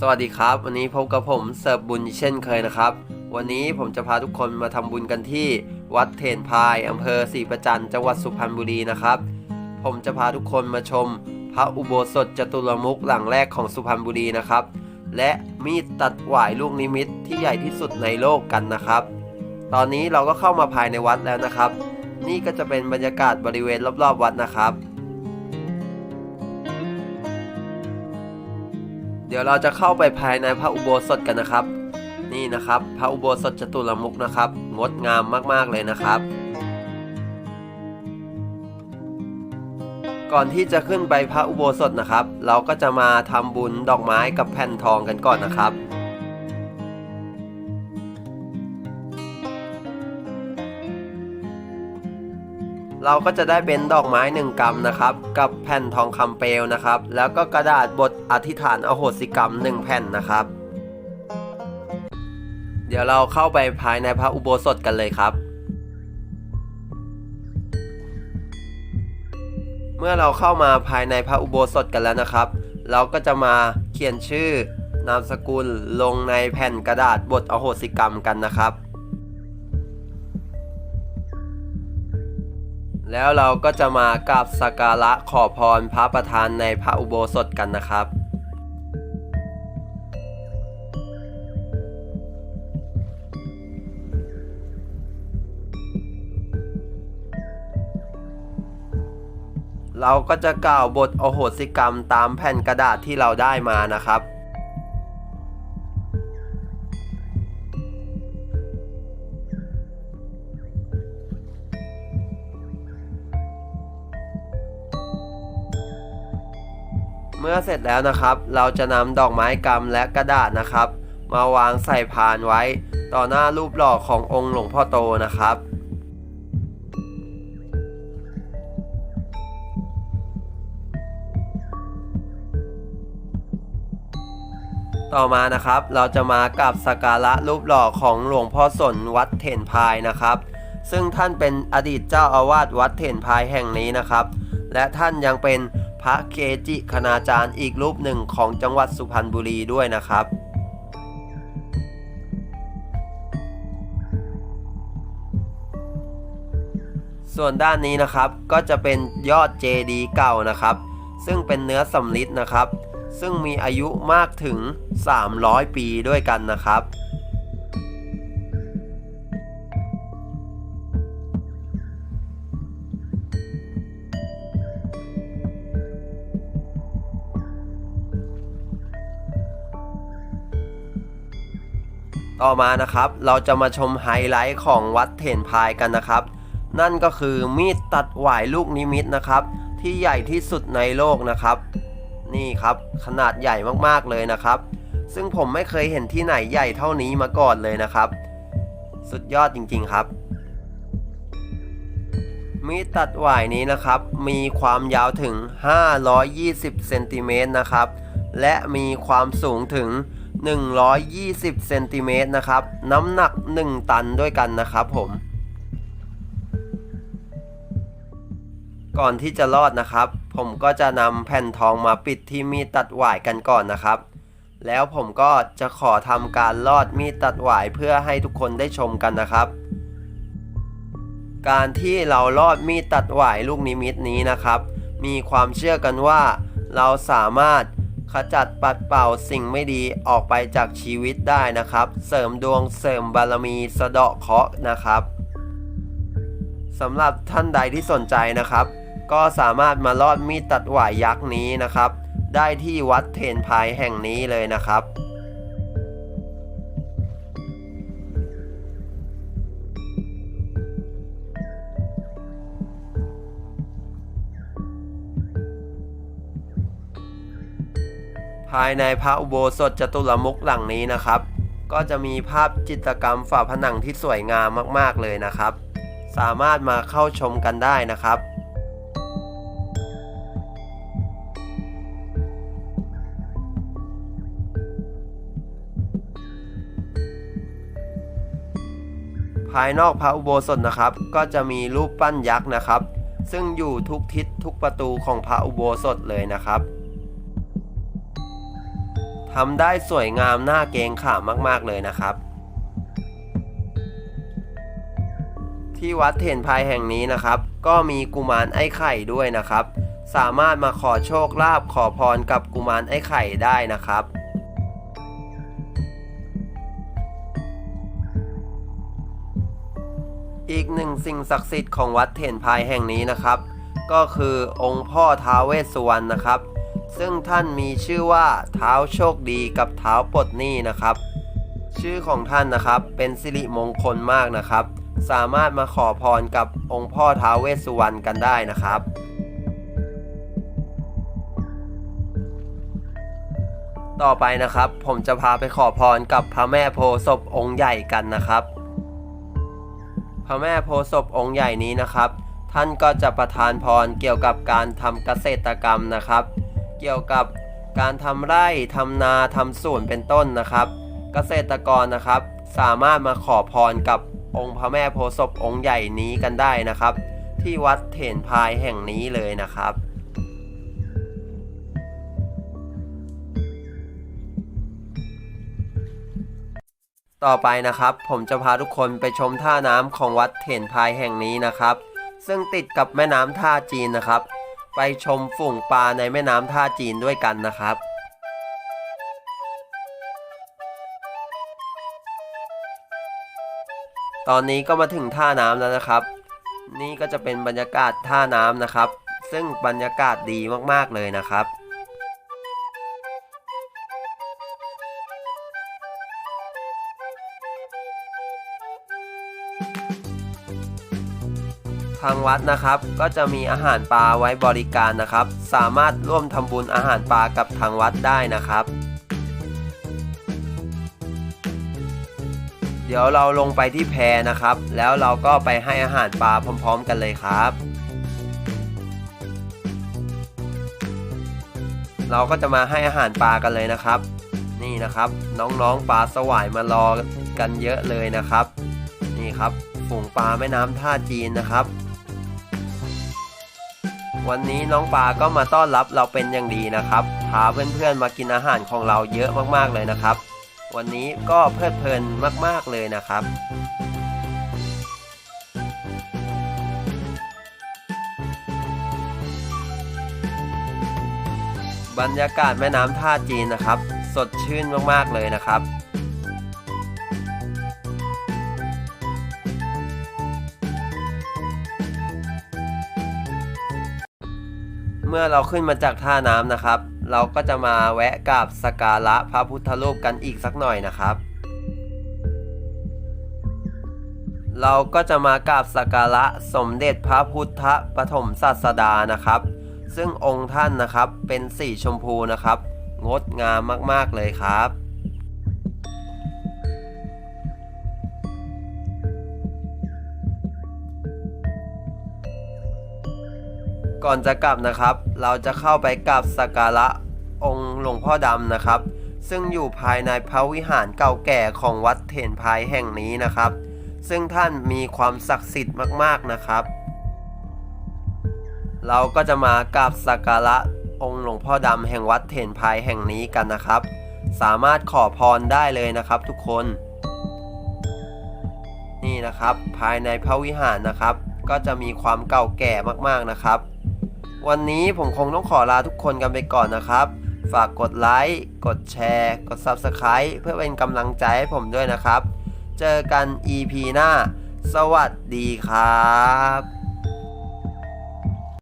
สวัสดีครับ วันนี้พบกับผมเสิร์ฟบุญเช่นเคยนะครับ วันนี้ผมจะพาทุกคนมาทำบุญกันที่ วัดเทนพายอำเภอศรีประจันจังหวัดสุพรรณบุรีนะครับ ผมจะพาทุกคนมาชม พระอุโบสถจตุรมุขหลังแรกของสุพรรณบุรีนะครับ และมีดตัดหวายลูกนิมิตที่ใหญ่ที่สุดในโลกกันนะครับ ตอนนี้เราก็เข้ามาภายในวัดแล้วนะครับ นี่ก็จะเป็นบรรยากาศบริเวณรอบๆวัดนะครับ ดี๋ยวเราจะเข้าไปภายในพระอุโบสถกันนะครับ นี่นะครับ พระอุโบสถจตุรมุกนะครับ งดงามมากๆเลยนะครับ ก่อนที่จะขึ้นไปพระอุโบสถนะครับ เราก็จะมาทำบุญดอกไม้กับแผ่นทองกันก่อนนะครับ เราก็จะได้เป็นดอกไม้หนึ่งกำนะครับ กับแผ่นทองคำเปลวนะครับ แล้วก็กระดาษบทอธิษฐานอโหสิกรรมหนึ่งแผ่นนะครับ เดี๋ยวเราเข้าไปภายในพระอุโบสถกันเลยครับ เมื่อเราเข้ามาภายในพระอุโบสถกันแล้วนะครับ เราก็จะมาเขียนชื่อนามสกุลลงในแผ่นกระดาษบทอโหสิกรรมกันนะครับ แล้วเราก็จะมากราบสักการะขอพรพระประธานในพระอุโบสถกันนะครับเราก็จะกล่าวบทอโหสิกรรมตามแผ่นกระดาษที่เราได้มานะครับ เมื่อเสร็จแล้วนะครับ เราจะนำดอกไม้กำและกระดาษนะครับ มาวางใส่พานไว้ ต่อหน้ารูปหล่อขององค์หลวงพ่อโตนะครับต่อมานะครับเราจะมากับสักการะรูปหล่อของหลวงพ่อสนวัดเถนพายนะครับ ซึ่งท่านเป็นอดีตเจ้าอาวาสวัดเถนพายแห่งนี้นะครับ และท่านยังเป็น พระเกจิคณาจารย์อีกรูปหนึ่งของจังหวัดสุพรรณบุรีด้วยนะครับส่วนด้านนี้นะครับก็จะเป็นยอดเจดีเก่านะครับ ซึ่งเป็นเนื้อสำริดนะครับ ซึ่งมีอายุมากถึง 300 ปีด้วยกันนะครับ ต่อมานะครับ เราจะมาชมไฮไลท์ของวัดเถนพายกันนะครับ นั่นก็คือมีดตัดหวายลูกนิมิตนะครับ ที่ใหญ่ที่สุดในโลกนะครับ นี่ครับขนาดใหญ่มากๆเลยนะครับ ซึ่งผมไม่เคยเห็นที่ไหนใหญ่เท่านี้มาก่อนเลยนะครับ สุดยอดจริงๆครับมีดตัดหวายนี้นะครับ มีความยาวถึง 520 เซนติเมตรนะครับ และมีความสูงถึง 120เซนติเมตรนะครับ น้ำหนัก 1 ตันด้วยกันนะครับผม ก่อนที่จะรอดนะครับ ผมก็จะนำแผ่นทองมาปิดที่มีดตัดหวายกันก่อนนะครับ แล้วผมก็จะขอทำการลอดมีดตัดหวายเพื่อให้ทุกคนได้ชมกันนะครับ การที่เราลอดมีดตัดหวายลูกนิมิตนี้นะครับ มีความเชื่อกันว่า เราสามารถ ขจัดปัดเป่าสิ่งไม่ดีออกไปจากชีวิตได้นะครับ เสริมดวงเสริมบารมีสะเดาะเคราะห์นะครับสำหรับท่านใดที่สนใจนะครับ ก็สามารถมาลอดมีดตัดหวายยักษ์นี้นะครับ ได้ที่วัดเทนพายแห่งนี้เลยนะครับ ภายในพระอุโบสถจตุรมุขหลังนี้นะครับ ก็จะมีภาพจิตรกรรมฝาผนังที่สวยงามมากๆเลยนะครับ สามารถมาเข้าชมกันได้นะครับภายนอกพระอุโบสถนะครับ ก็จะมีรูปปั้นยักษ์นะครับ ซึ่งอยู่ทุกทิศทุกประตูของพระอุโบสถเลยนะครับ ทำได้สวยงามน่าเกงขามมากๆเลยนะครับ ที่วัดเถนพายแห่งนี้นะครับ ก็มีกุมารไอ้ไข่ด้วยนะครับ สามารถมาขอโชคลาภขอพรกับกุมารไอ้ไข่ได้นะครับอีกหนึ่งสิ่งศักดิ์สิทธิ์ของวัดเถนพายแห่งนี้นะครับ ก็คือองค์พ่อท้าวเวสสุวรรณนะครับ ซึ่งท่านมีชื่อว่าเท้าโชคดีกับเท้าปลดหนี้นะครับ ชื่อของท่านนะครับเป็นสิริมงคลมากนะครับ สามารถมาขอพรกับองค์พ่อท้าวเวสสุวรรณกันได้นะครับต่อไปนะครับ ผมจะพาไปขอพรกับพระแม่โพศพองค์ใหญ่กันนะครับ พระแม่โพศพองค์ใหญ่นี้นะครับ ท่านก็จะประทานพรเกี่ยวกับการทำเกษตรกรรมนะครับ กี่ยวกับการทำไร่ทำนาทำสวนเป็นต้นนะครับ เกษตรกรนะครับ สามารถมาขอพรกับองค์พระแม่โพธิ์ศพองค์ใหญ่นี้กันได้นะครับ ที่วัดเถนพายแห่งนี้เลยนะครับ ต่อไปนะครับผมจะพาทุกคนไปชมท่าน้ำของวัดเถนพายแห่งนี้นะครับ ซึ่งติดกับแม่น้ำท่าจีนนะครับ ไปชมฝูงปลาในแม่น้ำท่าจีนด้วยกันนะครับตอนนี้ก็มาถึงท่าน้ำแล้วนะครับ นี่ก็จะเป็นบรรยากาศท่าน้ำนะครับ ซึ่งบรรยากาศดีมากๆเลยนะครับ ทางวัดนะครับ ก็จะมีอาหารปลาไว้บริการนะครับ สามารถร่วมทำบุญอาหารปลากับทางวัดได้นะครับ เดี๋ยวเราลงไปที่แพนะครับ แล้วเราก็ไปให้อาหารปลาพร้อม ๆ กันเลยครับ เราก็จะมาให้อาหารปลากันเลยนะครับ นี่นะครับ น้องๆปลาสวายมารอกันเยอะเลยนะครับ นี่ครับฝูงปลาแม่น้ำท่าจีนนะครับ วันนี้น้องปลาก็มาต้อนรับเราเป็นอย่างดีนะครับ พาเพื่อนๆมากินอาหารของเราเยอะมากๆเลยนะครับ วันนี้ก็เพลิดเพลินมากๆเลยนะครับบรรยากาศแม่น้ำท่าจีนนะครับ สดชื่นมากๆเลยนะครับ มื่อเราขึ้นมาจากท่าน้ำนะครับ เราก็จะมาแวะกราบสการะพระพุทธรูปกันอีกสักหน่อยนะครับ เราก็จะมากราบสกการะสมเด็จพระพุทธปฐมศาสดานะครับ ซึ่งองค์ท่านนะครับเป็นสีชมพูนะครับ งดงามมากๆเลยครับ ก่อนจะกลับนะครับ เราจะเข้าไปกราบสักการะองค์หลวงพ่อดำนะครับ ซึ่งอยู่ภายในพระวิหารเก่าแก่ของวัดเถนพายแห่งนี้นะครับ ซึ่งท่านมีความศักดิ์สิทธิ์มากๆนะครับ เราก็จะมากราบสักการะองค์หลวงพ่อดำแห่งวัดเถนพายแห่งนี้กันนะครับ สามารถขอพรได้เลยนะครับทุกคน นี่นะครับภายในพระวิหารนะครับ ก็จะมีความเก่าแก่มากๆนะครับ วันนี้ผมคงต้องขอลาทุกคนกันไปก่อนนะครับ ฝากกดไลค์ กดแชร์ กด Subscribe เพื่อเป็นกำลังใจให้ผมด้วยนะครับ เจอกัน EP หน้า สวัสดีครับ